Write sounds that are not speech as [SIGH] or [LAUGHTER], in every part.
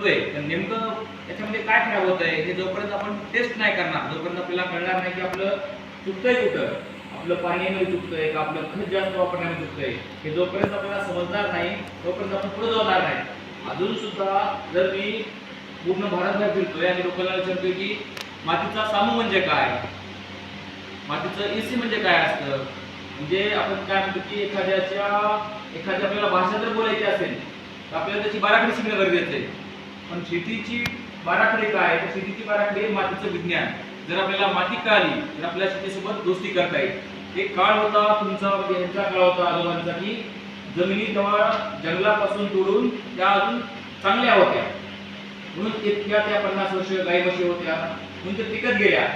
बघतोय तर नेमकं त्याच्यामध्ये काय खराब होत आहे हे जोपर्यंत आपण टेस्ट नाही करणार जोपर्यंत आपल्याला कळणार नाही की आपलं चुकतंय कुठं आपलं पाण्यामध्ये चुकतंय का आपलं खत जास्त वापरण्यामध्ये चुकतंय हे जोपर्यंत आपल्याला समजणार नाही तोपर्यंत आपण पुढे जाणार नाही. अजून सुद्धा जर मी पूर्ण भारतभर फिरतोय आणि लोकांना विचारतोय की मातीचा सामू म्हणजे काय? मातीचं एसी म्हणजे काय असतं? म्हणजे आपण काय म्हणतो की एखाद्याच्या एखाद्या आपल्याला भाषा जर बोलायची असेल तर आपल्याला त्याची बाराखडी शिकणं गरजेचं आहे. पण शेतीची बाराखडी काय? तर शेतीची बाराखडी मातीचं विज्ञान. जर आपल्याला माती कळाली तर आपल्याला शेतीसोबत दोस्ती करता येईल. एक काळ होता तुमचा म्हणजे यांचा काळ होता आजोबांचा की जमिनी तेव्हा जंगलापासून तोडून त्या अजून चांगल्या होत्या. म्हणून इतक्या त्या पन्नास वर्ष गाई म्हशी होत्या म्हणून ते टिकत गेल्या.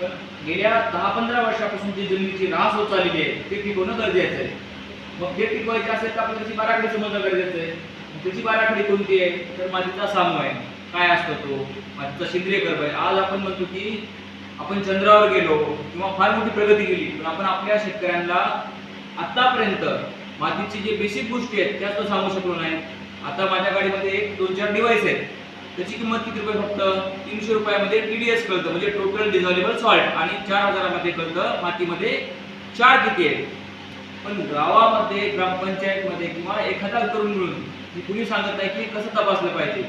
पण गेल्या दहा पंधरा वर्षापासून जी जमिनीची रास होत चाललेली आहे ते टिकवणं गरजेचं आहे. मग ते टिकवायचे असेल तर आपल्याला त्याची बाराखडी समजणं गरजेचं आहे. त्याची बाराखडी कोणती आहे? तर मातीचा सामू आहे. काय असतो तो? मातीचा सेंद्रिय कर्म आहे. आज आपण म्हणतो की आपण चंद्रावर गेलो किंवा फार मोठी प्रगती केली पण आपण आपल्या शेतकऱ्यांना आतापर्यंत मातीची जे बेसिक गोष्टी आहेत त्याच तो सांगू शकलो नाही. आता माझ्या गाडीमध्ये एक दोन चार डिव्हाइस आहेत. त्याची किंमत किती रुपये फक्त? तीनशे रुपयामध्ये पी डी एस कळतं म्हणजे टोटल डिझॉलेबल सॉल्ट आणि चार हजारामध्ये कळतं मातीमध्ये चार किती आहे. पण गावामध्ये ग्रामपंचायतमध्ये किंवा एखादा तरुण मिळून हे कुणी सांगत नाही की कसं तपासलं पाहिजे.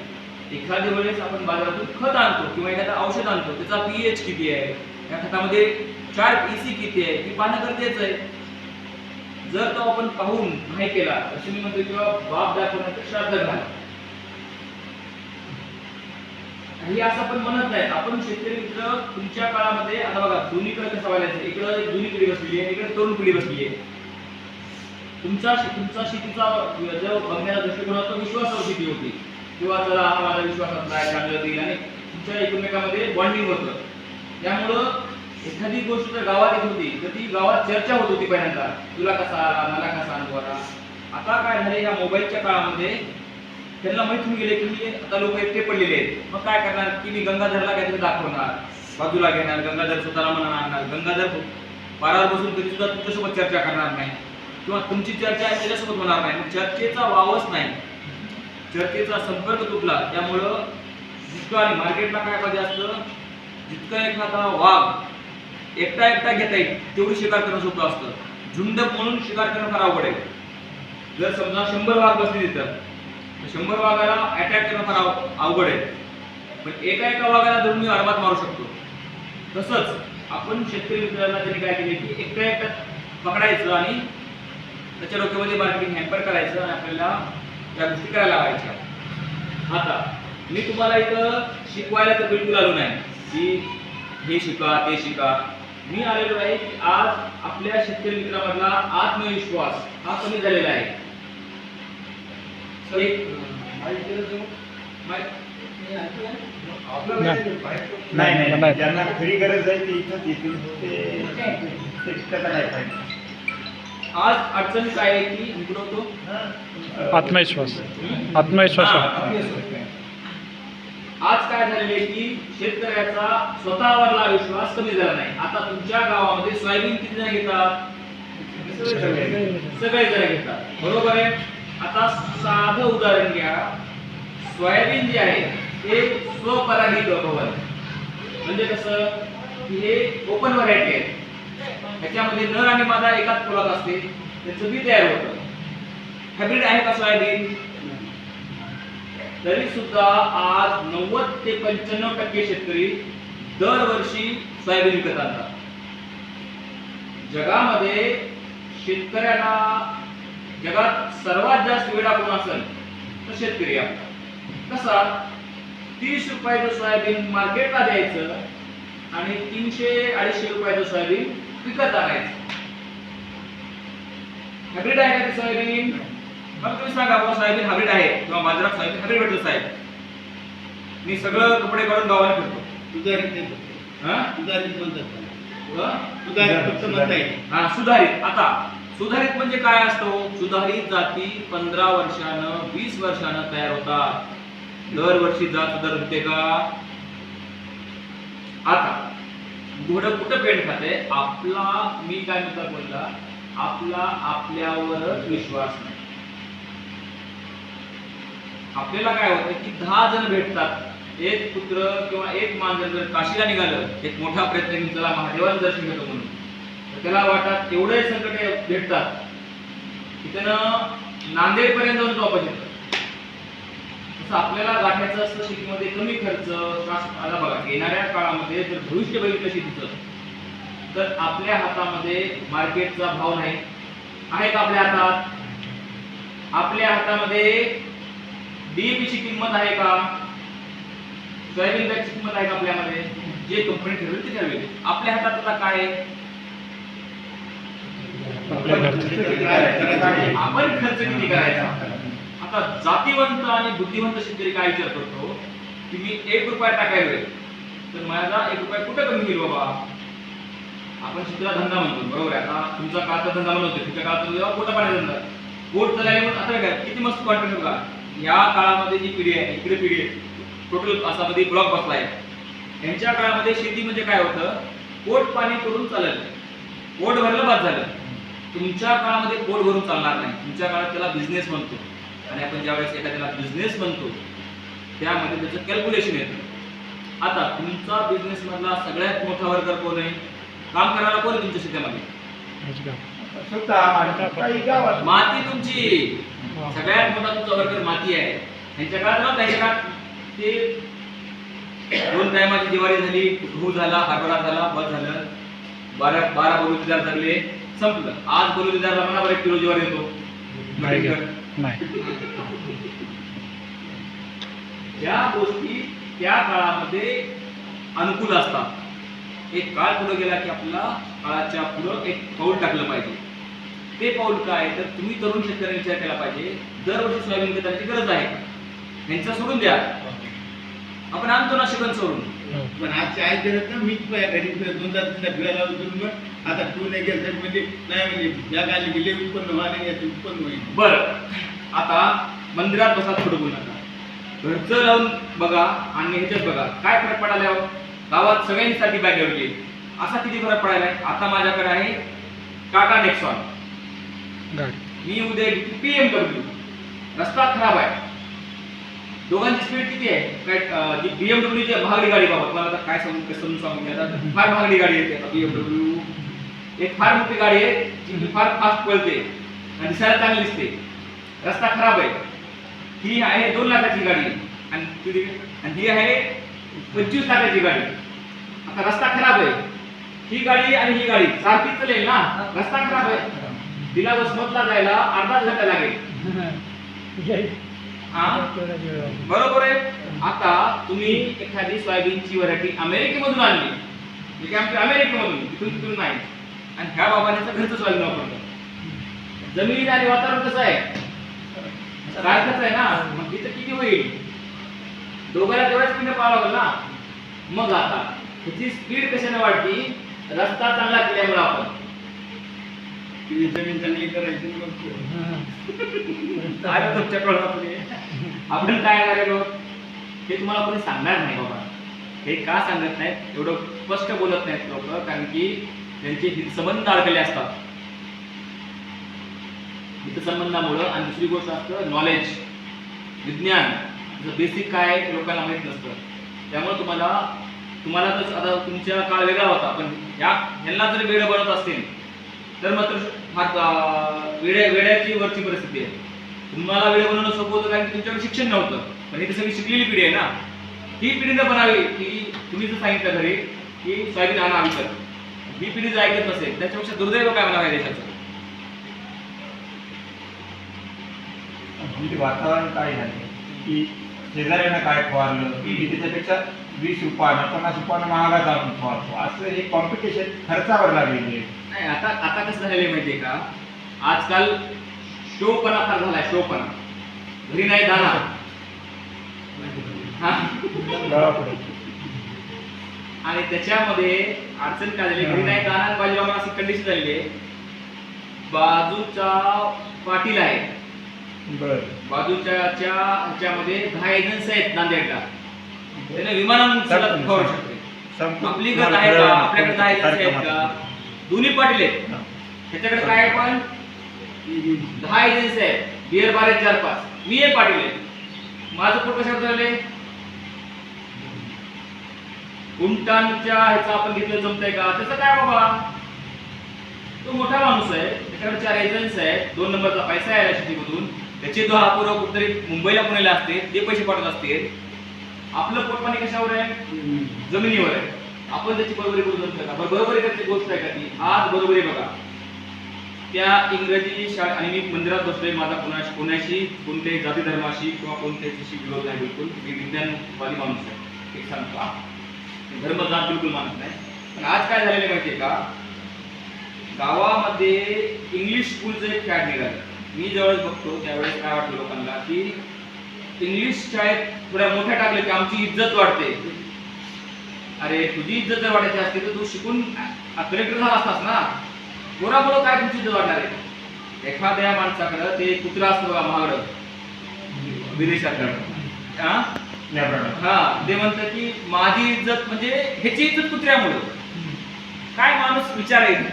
एखाद्या वेळेस आपण बाजारातून खत आणतो किंवा एखादं औषध आणतो त्याचा पीएच किती आहे? या खतामध्ये चार ईसी किती आहे? हे पाहणं गरजेचं आहे. जर तो आपण पाहून नाही केला असे मी म्हणतो किंवा बाप दाखवण्याचं श्राद्ध घाल हे असं आपण म्हणत नाही. आपण शेतकरी मित्र तुमच्या काळामध्ये आता बघा दोन्हीकडे कसं व्हायला इकडं जुनी पिढी बसलेली आहे इकडे तरुण पिढी बसलेली आहे. तुमचा तुमचा शेतीचा जो बघण्याचा दृष्टिकोन होता विश्वासावर शेती होती. किंवा चला हा माझा विश्वासात नाही चांगलं देईल. आणि तुमच्या एकमेकामध्ये बॉन्डिंग होतं. त्यामुळं एखादी गोष्ट जर गावात येत होती तर ती गावात चर्चा होत होती पहिल्यांदा. तुला कसा आला मला कसा अनुभव आला? आता काय झाले या मोबाईलच्या काळामध्ये त्यांना माहीत होऊन गेले की मी आता लोक एकटे पडलेले आहेत. मग काय करणार? की मी गंगाधरला काहीतरी दाखवणार. बाजूला घेणार गंगाधर स्वतःला म्हणणार आणणार. गंगाधर पारावर बसून तरी सुद्धा तुमच्यासोबत चर्चा करणार नाही. किंवा तुमची चर्चा आहे त्याच्यासोबत होणार नाही. मग चर्चेचा वावच नाही. चर्चेचा संपर्क तुटला. त्यामुळं जितकं आणि मार्केटला काय पाहिजे असतं जितकं एखादा वाघ एकटा एकटा घेता येईल तेवढी शिकार करणं सोपं असतं. झुंड म्हणून शिकार करणं फार अवघड आहे. जर समजा शंभर वाघ बसले तिथं तर शंभर वाघाला अटॅक करणं फार अवघड आहे. पण एका एका वाघाला धरून मी आरामात मारू शकतो. तसंच आपण शेतकरी मित्रांना त्यांनी काय केले की एकटा एकटा पकडायचं आणि त्याच्या डोक्यामध्ये मार्केटिंग हॅम्पर करायचं आणि आपल्याला त्या गोष्टी करायला लावायच्या आता मी तुम्हाला इथं शिकवायला तर बिलकुल आलो नाही की हे शिका ते शिका मी आलेलो आहे की आज आपल्या शेतकरी मित्रामधला आत्मविश्वास हा कमी झालेला आहे नाही नाही त्यांना खरी गरज आहे ते इथं येतील ते ते नाही पाहिजे आज अडचण काय आहे की इकडं आत्मविश्वास. आत्मविश्वास. आज काय झालेलं आहे की शेतकऱ्याचा स्वतःवरला विश्वास कमी झाला नाही. आता तुमच्या गावामध्ये सोयाबीन किती जण घेतात? सगळे जण घेतात. बरोबर आहे? आता साधं उदाहरण घ्या. सोयाबीन जे आहे ते स्वपरागित गव्हाण म्हणजे कसं? की हे ओपन व्हरायटी आहे. ह्याच्यामध्ये नर आणि मादा एकाच फुलात असते. त्याचं बी तयार होतं. हायब्रिड आहे का सोयाबीन? तरी सुद्धा आज नव्वद ते पंच्याण्णव टक्के शेतकरी दरवर्षी सोयाबीन विकत आणतात. जगामध्ये शेतकऱ्यांना जगात सर्वात जास्त वेळा कोण असेल? तर शेतकरी आहे. कसा? तीस रुपयाचं सोयाबीन मार्केटला द्यायचं आणि तीनशे अडीचशे रुपयाचं सोयाबीन विकत आणायचं. हायब्रिड आहे का ते सोयाबीन? मग तुम्ही सांगा बाबा सोयाबीन हायब्रिड आहे किंवा बाजारात सोयाबीन हायब्रिड भेटत साहेब. मी सगळं कपडे काढून गावाला फिरतो. सुधारित नाही हा? सुधारित म्हणतात त्याला. व? सुधारित फक्त म्हणता येईल. हा सुधारित. आता सुधारित म्हणजे काय असतो? सुधारित जाती पंधरा वर्षानं वीस वर्षानं तयार होतात. दरवर्षी जात सुधार होते का? आता घोडं कुठं पेंट खाते? आपला मी काय म्हणता बोलला आपला आपल्यावरच विश्वास नाही. आपल्याला काय होतं की दहा जण भेटतात. एक पुत्र किंवा एक मांजर जर काशीला निघालं एक मोठा प्रयत्न घेऊन त्याला महादेवाचं दर्शन घेतो म्हणून. तर त्याला वाटतात एवढे संकट भेटतात. की त्यानं नांदेडपर्यंत जाऊन वापस येतं आपल्याला गाठायचं असतं शेतीमध्ये कमी खर्च आता बघा येणाऱ्या काळामध्ये जर भविष्य बघितलं शेतीचं तर आपल्या हातामध्ये मार्केटचा भाव नाही. आहे का आपल्या हातात. आपल्या हातामध्ये DAP ची किंमत आहे का? सोयाबीन बॅगची किंमत आहे का आपल्यामध्ये? जे कंपनी ठरवेल ते ठरवेल. आपल्या हातात आता काय आपण खर्च किती करायचा? आता जातीवंत आणि बुद्धिवंत शेतकरी काय विचार करतो? की मी एक रुपया टाकायला तर माझा एक रुपया कुठे कमी होईल बाबा? आपण शेतीला धंदा म्हणतो बरोबर आहे. आता तुमचा काळचा धंदा म्हणतो तुमच्या काळचा पोटा पाण्याचा धंदा. पोट चालायला म्हणून आता काय किती मस्त कॉन्टेंट बघा. या काळामध्ये जी पिढी आहे इकडे पिढी आहे टोटल असा मध्ये ब्लॉक बसला आहे. यांच्या काळामध्ये शेती म्हणजे काय होतं? पोट पाणी करून चालेल पोट भरलं बाद झालं. तुमच्या काळामध्ये पोट भरून चालणार नाही. तुमच्या काळात त्याला बिझनेस म्हणतो. आणि आपण ज्यावेळेस एखाद्याला बिझनेस म्हणतो त्यामध्ये त्याचं कॅल्क्युलेशन येतं. आता तुमचा बिझनेस मधला सगळ्यात मोठा वर्कर कोण आहे? काम करायला कोण आहे तुमच्या शेतामध्ये माती तुमची. सगळ्यात मोठा तुमचा वर्कर माती आहे. त्यांच्या काळात ना त्यांच्या काळात ते दोन टायमाची दिवाळी झाली गहू झाला हरभरा झाला बस झालं. बारा बारा बलुतेदार झाले. संपलं. आज बलुतेदार म्हणा बरं किलो ज्वारी येतो. नाही. घेत. नाही या गोष्टी त्या काळामध्ये अनुकूल असतात एक काळ पुढे गेला की आपल्याला काळाच्या पुढं एक पाऊल टाकलं पाहिजे. ते पाऊल काय? तर तुम्ही तरुण शेतकऱ्यांनी विचार केला पाहिजे. दरवर्षी सोयाबीन खताची गरज आहे. यांचा सोडून द्या. आपण आणतो ना शिकन सोडून. पण आज चाय करत ना मीच माझ्या घरी दोनदा तीनदा फिरायला उतरून मग आता तू नाही गेलं म्हणजे नाही म्हणजे या गाली गेले उत्पन्न व्हायला याचं उत्पन्न होईल. बर. आता मंदिरात बसा थोडं बोलू नका. घरचं लावून बघा आणि ह्याच्यात बघा. काय फरक पडायला? गावात सगळ्यांसाठी बॅग ठेवली असा किती फरक पडायला आता माझ्याकडे आहे टाटा नेक्सॉन. मी उद्या पीएमडब्ल्यू रस्ता खराब आहे. दोघांची स्पीड किती आहे? काय अं, जी बीएमडब्ल्यू ची महागडी गाडी बाबत मला आता काय सांगू कसं समजून सांगून मी? आता फार महागडी गाडी येते आता बीएमडब्ल्यू एक फार मोठी गाडी आहे जी फार फास्ट पळते आणि दिसायला चांगली दिसते. रस्ता खराब आहे. ही आहे दोन लाखाची गाडी. आणि ती- आणि ही आहे पंचवीस लाखाची गाडी. आता रस्ता खराब आहे. ही गाडी आणि ही गाडी सारखी चालेल ना? रस्ता खराब आहे. तिला वसमतला जायला अर्धा घंटा लागेल. [LAUGHS] बरोबर आहे. आता तुम्ही एखादी सोयाबीनची व्हरायटी अमेरिकेमधून आणली. जे की आमच्या अमेरिकेमधून तिथून तिथून नाही. आणि ह्या बाबांचं घरचं सोयाबीन वापरतात जमीन आणि वातावरण कसं आहे? सारखंच आहे ना? मग तिथं किती होईल? दोघांना तेवढ्याच स्पीड पाहावं लागेल ना? मग आता ह्याची स्पीड कशाने वाढती? रस्ता चांगला केल्यामुळे आपण. जमीन चांगली करायची मग तुमच्याकडे [LAUGHS] आपण काय करायलो? हे तुम्हाला कोणी सांगणार नाही बाबा. हे का सांगत नाहीत? एवढं स्पष्ट बोलत नाहीत लोक कारण की त्यांचे हितसंबंध अडकले असतात. हितसंबंधामुळं आणि दुसरी गोष्ट असतं नॉलेज विज्ञान बेसिक काय लोकांना माहीत नसतं. त्यामुळे तुम्हाला तुम्हाला तर आता तुमच्या काळ वेगळा होता पण या ह्यांना जर वेळ बनत असतील तर मात्र फार वेड्या वेड्याची वरची परिस्थिती आहे. तुम्हाला वेळ बनवणं सोपं होतं कारण तुमच्याकडे शिक्षण नव्हतं. पण ही सगळी शिकलेली पिढी आहे ना. ही पिढी जर बनावी की तुम्ही जर सांगितलं घरी की सोयाबीन आणा विकत ही पिढी जर ऐकत नसेल त्याच्यापेक्षा दुर्दैव काय म्हणावं देशाचं? म्हणजे वातावरण काय झालं की शेजाऱ्यानं काय फवारलं? की त्याच्यापेक्षा वीस रुपयानं पन्नास रुपयानं महागा जाऊन फवारतो. असं हे कॉम्पिटिशन खर्चावर लागलेली आहे. नाही आता आता कसं झालेलं आहे माहितीये का? आजकाल शोपणा फार झालाय शोपणा. घरी नाही दाना हा? आणि त्याच्यामध्ये अडचण काय झाली? घरी नाही दाना बाजूला अशी कंडिशन झालेली आहे. बाजूच्या पाटील आहे. बरं बाजूच्या ह्याच्यामध्ये दहा एजन्सी आहेत नांदेडला. त्याने फवारू शकते. आपली गत आहे का? आपल्याकडे दहा एजन्सी आहेत का? दोन्ही पाटील आहेत. त्याच्याकडे काय पण? दहा एजन्सी आहेत बिअर बार आहेत चार पाच. मी एक पाटील आहे माझं पोट कशावर झाले उंटांच्या ह्याचं आपण घेतलं जमतंय का? त्याचं काय बाबा? तो मोठा माणूस आहे. त्याच्याकडे चार एजन्स आहेत. दोन नंबरचा पैसा आहे शेतीमधून त्याचे जो हा पूर्व कुठतरी मुंबईला पुण्याला असते. ते पैसे पाठवत असते आपलं पोटपाणी कशावर आहे? जमिनीवर. आहे. आपण त्याची बरोबरी करू जमतं का? बरं, बरोबरी करायची गोष्ट आहे का ती? आज बरोबरी बघा. त्या इंग्रजी शाळा आणि मी मंदिरात बसलोय माझा कोणाशी कोणाशी कोणत्याही जाती धर्माशी किंवा कोणत्याशी विरोध नाही बिलकुल. मी विज्ञानवादी माणूस आहे. एक सांगतो हा. धर्म जात बिलकुल मानत नाही. पण आज काय झालेलं आहे माहितीये का? गावामध्ये इंग्लिश स्कूलचं एक फॅड निघालं. मी ज्यावेळेस बघतो त्यावेळेस काय वाटतं लोकांना की इंग्लिश शाळेत थोड्या मोठ्या टाकले की आमची इज्जत वाढते. अरे तुझी इज्जत जर वाढायची असते तर तू शिकून कलेक्टर झाला असतास ना. कोणामुळं काय तुमची इज्जत वाढणार आहे? एखाद्या माणसाकडं ते कुत्रा असतो महागड. महागडं हा हा ते म्हणतात की माझी इज्जत म्हणजे ह्याची इज्जत कुत्र्यामुळं. काय माणूस विचार येईल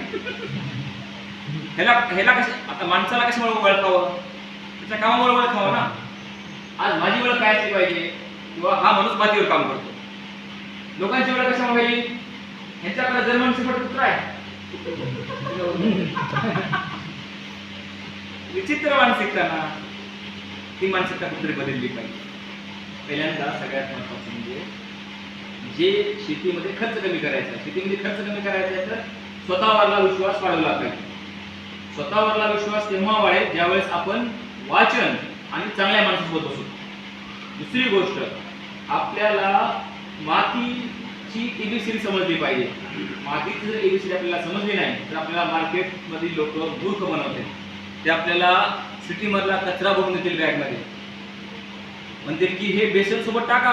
ह्याला ह्याला कशा आता माणसाला कशामुळे ओळखावं त्याच्या कामामुळे ओळखावं ना? आज माझी ओळख काय असली पाहिजे? किंवा हा माणूस मातीवर काम करतो. लोकांची ओळख कशामुळे व्हायची ह्यांच्याकडे जर्मन सिफट कुत्रा आहे. [LAUGHS] विचित्र मानसिकता ना ती मानसिकता कुठतरी बदलली पाहिजे. पहिल्यांदा सगळ्यात महत्वाचं म्हणजे जे शेतीमध्ये खर्च कमी करायचा आहे शेतीमध्ये खर्च कमी करायचा आहे तर स्वतःवरला विश्वास वाढवला पाहिजे. स्वतःवरला विश्वास तेव्हा वाढेल ज्यावेळेस आपण वाचन आणि चांगल्या माणसासोबत बसू. दुसरी गोष्ट आपल्याला माती मातीची एबीसीडी समजली पाहिजे. मातीची जर एबीसीडी आपल्याला समजली नाही तर आपल्याला मार्केटमधील लोक मूर्ख बनवते ते आपल्याला सिटीमधला कचरा भरून देतील बॅगमध्ये. म्हणतील की हे बेसन सोबत टाका.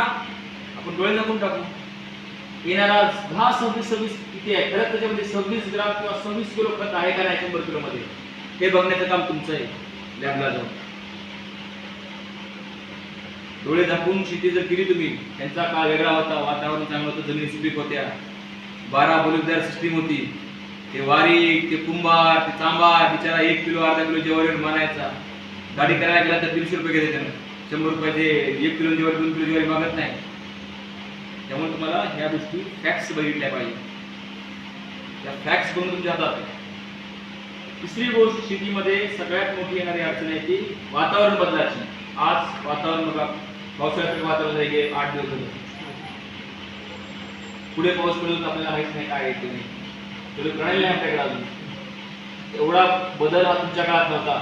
आपण डोळे नकून टाकू. येणारा दहा सव्वीस सव्वीस किती आहे? खरंच त्याच्यामध्ये सव्वीस ग्राम किंवा सव्वीस किलो खत आहे का नाही शंभर किलोमध्ये? हे बघण्याचं काम तुमचं आहे. लॅबला जाऊन. डोळे झाकून शेती जर केली तुम्ही त्यांचा काळ वेगळा होता वातावरण चांगलं होतं जमीन सुपीक होत्या. बारा बोलकदार सिस्टीम होती. ते वारी ते कुंभार ते चांभार बिचारा एक किलो अर्धा किलो जेवारीवर मानायचा गाडी करायला गेला तर दीडशे रुपये घेते त्यानं. शंभर रुपयाचे एक किलो जेवारी दोन किलो जेवारी मागत नाही. त्यामुळे तुम्हाला ह्या गोष्टी फॅक्ट्स बघितल्या पाहिजे. त्या फॅक्ट्स बघून तुमच्या हातात तिसरी गोष्ट शेतीमध्ये सगळ्यात मोठी येणारी अडचण आहे ती वातावरण बदलाची. आज वातावरण बघा पावसाळ्याचं वातावरण आहे की आठ दिवस झाले. पुढे पाऊस पडेल तर आपल्याला माहीत नाही काय येते नाही. प्रणाली नाही आपल्याकडे अजून. एवढा बदल हा तुमच्या काळात नव्हता.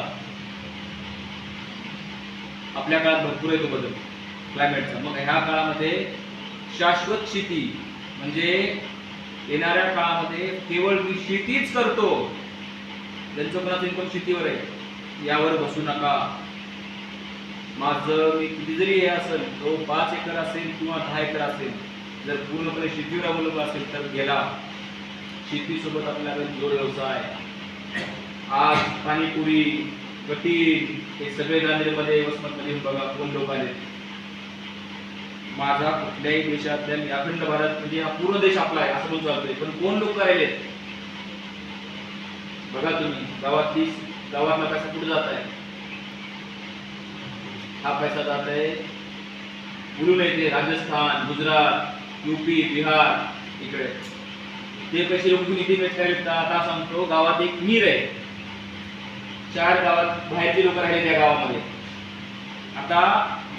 आपल्या काळात भरपूर आहे तो बदल क्लायमेटचा मग ह्या काळामध्ये शाश्वत शेती म्हणजे येणाऱ्या काळामध्ये केवळ मी शेतीच करतो. ज्यांचं कोणाचं इन्कम शेतीवर आहे यावर बसू नका. माझं मी किती जरी हे असेल तो पाच एकर असेल किंवा दहा एकर असेल जर पूर्णपणे शेतीवर अवलंबून असेल तर गेला. शेतीसोबत आपल्याकडे जोड व्यवसाय आज पाणीपुरी कटील हे सगळे नांदेडमध्ये वसमतमध्ये बघा कोण लोक आले. माझा कुठल्याही देशातल्या अखंड भारत म्हणजे हा पूर्ण देश आपला आहे असं म्हणून चालतोय पण कोण लोक राहिले बघा तुम्ही गावातली गावातला पैसा कुठे जात आहे हा पैसा जात आहे. उडून येते राजस्थान गुजरात युपी बिहार इकडे. ते पैसे लोक निधी भेटता आता सांगतो गावात एक मीर आहे. चार गावात बाहेरचे लोक राहिले त्या गावामध्ये. आता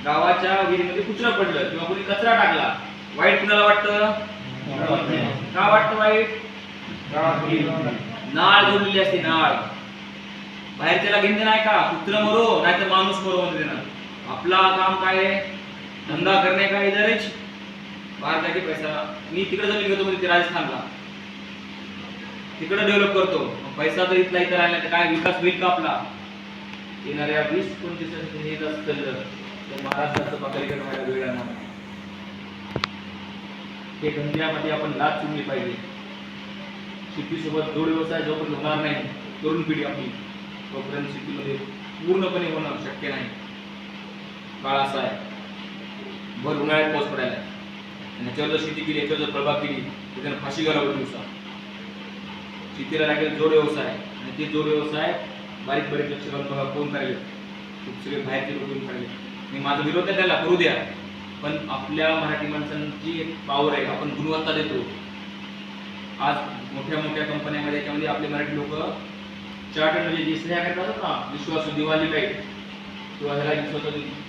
गावाच्या विहिरीमध्ये कुचरा पडलं किंवा कोणी कचरा टाकला. वाईट कुणाला वाटतं? का वाटतं वाईट? नाळ जोडलेली असते नाळ. बाहेरच्याला घेणं नाही का? कुत्र मरो नाही तर माणूस मरो म्हणते ना आपला काम काय आहे? धंदा करणे का इधरच? बाहेर जागी पैसा. मी तिकडे जमीन घेतो म्हणजे राजस्थानला. तिकडे डेव्हलप करतो. पैसा जर इथला इथं राहिला तर काय विकास होईल का आपला? येणाऱ्या वीस पंचवीस वर्षात येत असतं तर. महाराष्ट्राचं बकरीकरण व्हायला वेळ नाही. हे धंद्यामध्ये आपण लाच चुकली पाहिजे. शेतीसोबत जोड व्यवसाय जोपर्यंत होणार नाही तरुण पिढी आपली तोपर्यंत शेतीमध्ये पूर्णपणे होणं शक्य नाही. काळ असा आहे भर उन्हाळ्यात पाऊस पडायला. आहे. आणि याच्यावर जर शेती केली याच्यावर जर प्रभाव केली तर त्यांना फाशी घालावं दिवसा शेतीला लागेल जोड व्यवसाय. आणि ते जोड व्यवसाय बारीक बारीक लक्ष घालून बघा कोण करायले. खूप सगळे बाहेरचे लोक येऊन करायले. मी माझा विरोध आहे त्याला करू द्या. पण आपल्या मराठी माणसांची एक पावर आहे आपण गुणवत्ता देतो. आज मोठ्या मोठ्या कंपन्यामध्ये याच्यामध्ये आपले मराठी लोक चार्टर्ड म्हणजे जे स्नेहा करतात ना विश्वासू दिवाळी काही किंवा ह्याला विश्वासू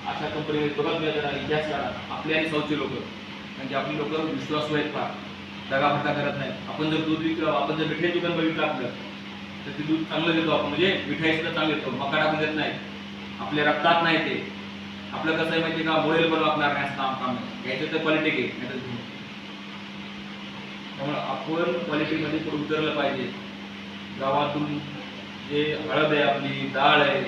अशा कंपनीमध्ये बघत मिळतात इतिहास काढा. आपले आणि साऊथचे लोक. म्हणजे आपली लोक विश्वासू आहेत फार. दगाफटा करत नाहीत. आपण जर दूध विकलं आपण जर मिठाई दुकान बघितलं आपलं तर ते दूध चांगलं देतो आपण. म्हणजे मिठाई सुद्धा चांगलं देतो. मका टाकून देत नाही आपल्या रक्तात नाही ते. आपलं कसं आहे माहिती का? मोडेल पण वापणार नाही असं काम काम तर क्वालिटी घे त्यामुळे आपण क्वालिटीमध्ये पुढे उतरलं पाहिजे. गावातून जे हळद आहे आपली डाळ आहे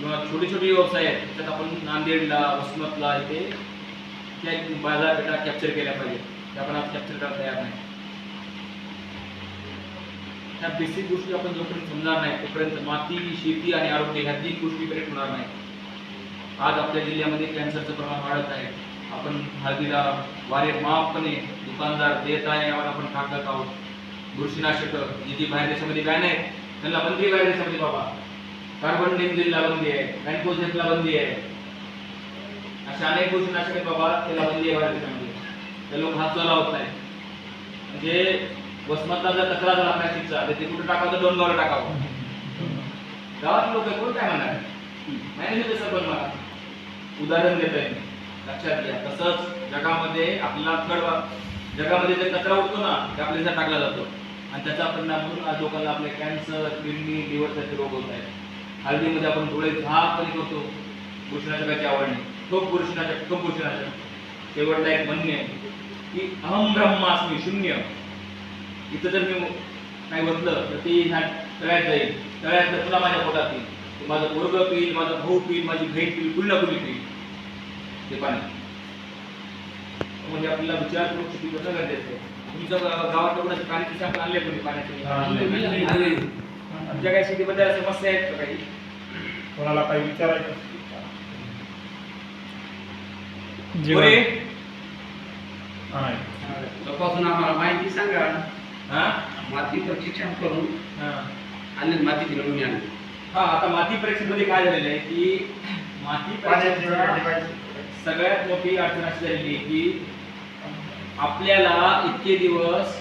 किंवा छोटे छोटे व्यवसाय आहेत त्याच्यात आपण नांदेडला वसमतला इथे त्या बाजारपेठा कॅप्चर केल्या पाहिजे त्या आपण आज कॅप्चर करायला तयार नाही. ह्या बेसिक गोष्टी आपण जोपर्यंत समजणार नाही तोपर्यंत माती शेती आणि आरोग्य ह्या तीन गोष्टी करेक्ट होणार नाही. आज आपल्या जिल्ह्यामध्ये कॅन्सरचं प्रमाण वाढत आहे. आपण हळदीला वारे माफपणे दुकानदार देत आहे यावर आपण ठाकत आहोत. बुरशीनाशक जी जी बाहेर देशामध्ये बॅन नाही त्यांना बंदी बाहेर देशामध्ये बाबा. कार्बन डेंझिलला बंदी आहे मॅनकोझेटला बंदी आहे अशा अनेक गोष्टी आहेत बाबा त्याला बंदी आहे बाहेर देशामध्ये ते लोक हात लावत नाही म्हणजे वसमतला जर कचरा झाला प्लॅस्टिकचा तर ते कुठे टाकावं? तर दोन गावला टाकावं. गावात लोक कोण काय म्हणणार? माहिती तसं पण मला. उदाहरण देत आहे लक्षात घ्या. तसंच जगामध्ये आपला कडवा जगामध्ये जे कचरा उठतो ना ते आपल्या टाकला जातो. आणि त्याचा परिणाम म्हणून आज लोकांना आपले कॅन्सर किडनी लिव्हरसारखे रोग होत आहेत. हळदीमध्ये आपण डोळे झाकपणे करतो बुरशीनाशकाची आवडणे ठोक बुरशीनाशक ठोक बुरशीनाशक शेवटला एक म्हणणे की अहम ब्रह्मास्मी शून्य. इथं जर मी काही म्हटलं तर ते ह्या तळ्यात जाईल. तळ्यात तुला माझ्या पोटात येईल ते माझं पोरग पिईल माझा भाऊ पिईल माझी भेट पिईल कुठला कुणी पिईल? ते पाणी म्हणजे आपल्याला विचार करून शेती कसं गरजेचं तुमच्या गावात कोणाची पाण्याची सॅम्पल आणले कोणी पाण्याचे? आमच्या काही शेतीबद्दल समस्या आहेत का काही कोणाला काही विचारायचं. तपासून आम्हाला माहिती सांगा हा? माती प्रशिक्षण करून हा. आणि माती मिळवून आणली हा आता माती परीक्षेमध्ये काय झालेलं आहे की माती परीक्षेचा. सगळ्यात मोठी अडचण अशी झालेली आहे की आपल्याला इतके दिवस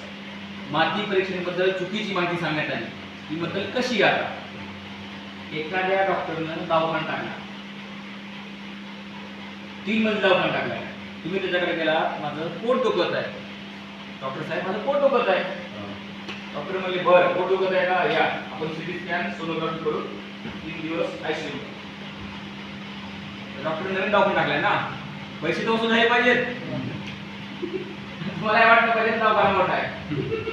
माती परीक्षेबद्दल चुकीची माहिती सांगण्यात आली ती बद्दल कशी आता? एखाद्या डॉक्टरनं दवाखाना टाकला. तीन मजली दवाखाना टाकलाय तुम्ही त्याच्याकडे गेला माझं पोट दुखत आहे. डॉक्टर साहेब माझं पोट दुखत आहे. डॉक्टर म्हणले बरं पोट दुखत आहे का या. आपण सिटी स्कॅन सोनोग्राफी करू तीन दिवस आयसीयू डॉक्टर नवीन दवाखाना टाकलाय ना. पैसे तो सुद्धा झाले पाहिजेत. [LAUGHS] मला हे वाटतं पाहिजे दवाखाना मोठा आहे.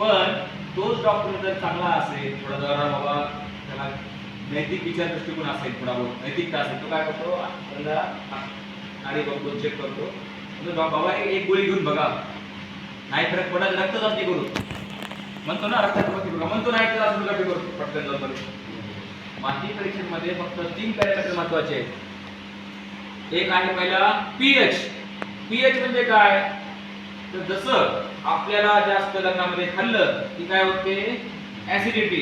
पण तोच डॉक्टर जर चांगला असेल थोडा जरा बाबा त्याला नैतिक विचार दृष्टिकोन असेल थोडा बहुत नैतिकता असेल तो काय करतो? आपल्याला गाडी बघतो चेक करतो. बाबा एक गोळी घेऊन बघा. नाही फरक पडत रक्त चाचणी करू म्हणतो ना रक्त चाचणी म्हणतो नाही तर सोनोग्राफी करू. पटकन जाऊन माती परीक्षेमध्ये फक्त तीन पॅरामीटर महत्त्वाचे आहेत. एक आहे पहिला पीएच पीएच म्हणजे काय? तर जसं आपल्याला जास्त लग्नामध्ये खाल्लं की काय होते? ऍसिडिटी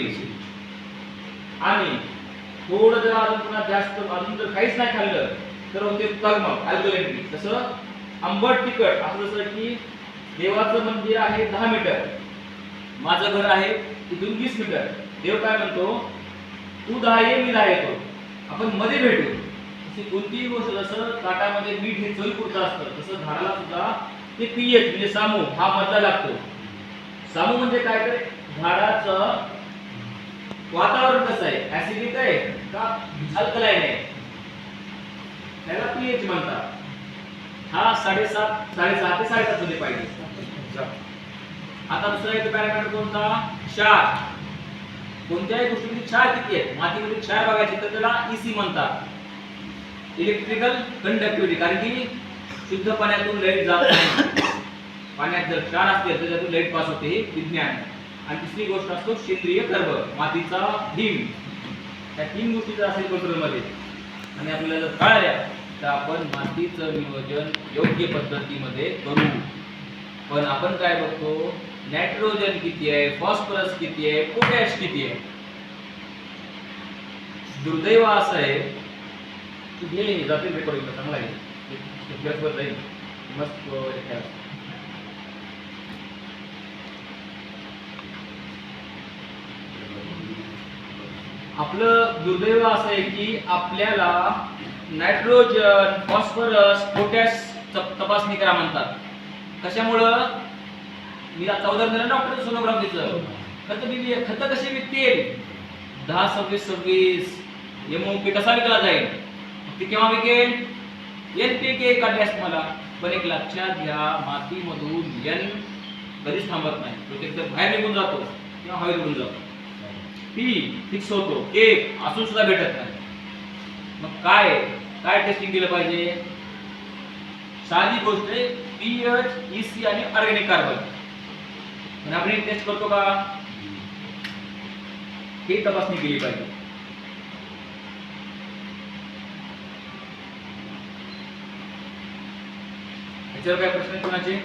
आणि थोडं जर अजून पुन्हा जास्त अजून जर काहीच नाही खाल्लं तर होते कर्म अल्कलिनिटी तसं आंबट तिखट असं जसं की देवाचं मंदिर आहे दहा मीटर. माझं घर आहे तिथून वीस मीटर. देव काय म्हणतो? तू दहा ये मी दहा येतो आपण मध्ये भेटू. अशी कोणतीही गोष्ट जसं ताटामध्ये मीठ हे चवीपुरतं असतं तसं झाडाला सुद्धा ते पीएच म्हणजे सामू हा मधला लागतो. सामू म्हणजे काय तर झाडाचं वातावरण कसं आहे? ऍसिडिक आहे का अल्कलाईन आहे? त्याला पीएच म्हणतात. हा साडेसात साडेसहा ते साडेसात मध्ये पाहिजे. आता दुसरा येतो पॅरामीटर कोणता? क्षार. कोणत्याही गोष्टीमध्ये क्षार किती आहे? मातीमध्ये क्षार बघायचे तर त्याला ईसी म्हणतात. इलेक्ट्रिकल कंडक्टिव्हिटी कारण की शुद्ध पाण्यातून लाइट जात नाही. पाण्यात जर क्षार असते त्याच्यातून लाइट पास होते हे विज्ञान. आणि तिसरी गोष्ट असतो सेंद्रिय कर्ब मातीचा हिम त्या तीन गोष्टी जर असेल कंट्रोलमध्ये आणि आपल्याला जर कळाल्या तर आपण मातीचं नियोजन योग्य पद्धतीमध्ये करू. पण आपण काय बघतो? नायट्रोजन किती आहे? फॉस्फरस किती आहे? पोटॅश किती आहे? दुर्दैव असं आहे की हे जातील रेकॉर्डिंग चांगला आहे. प्लसवर जाईल मस्त वगैरे आपलं दुर्दैव असं आहे की आपल्याला नायट्रोजन फॉस्फरस पोटॅश तपासणी करा म्हणतात. कशामुळं? मी आता उदाहरण दिलं डॉक्टर सोनोग्राफीचं खत मी खत कशी विकतील दहा सव्वीस सव्वीस एमओपी कसा विकला जाईल? ती केव्हा विकेल? एन पी के काढल्यास मला पण एक लक्षात घ्या मातीमधून एन कधीच थांबत नाही. तो एकदा बाहेर निघून जातो किंवा हवेत निघून जातो. पी फिक्स होतो. एक असून सुद्धा भेटत नाही. मग काय? काय टेस्टिंग केलं पाहिजे? साधी गोष्ट आहे पीएच ईसी आणि ऑर्गॅनिक कार्बन आपण टेस्ट करतो का? हे तपासणी केली पाहिजे. जर काय प्रश्न कोणाचे?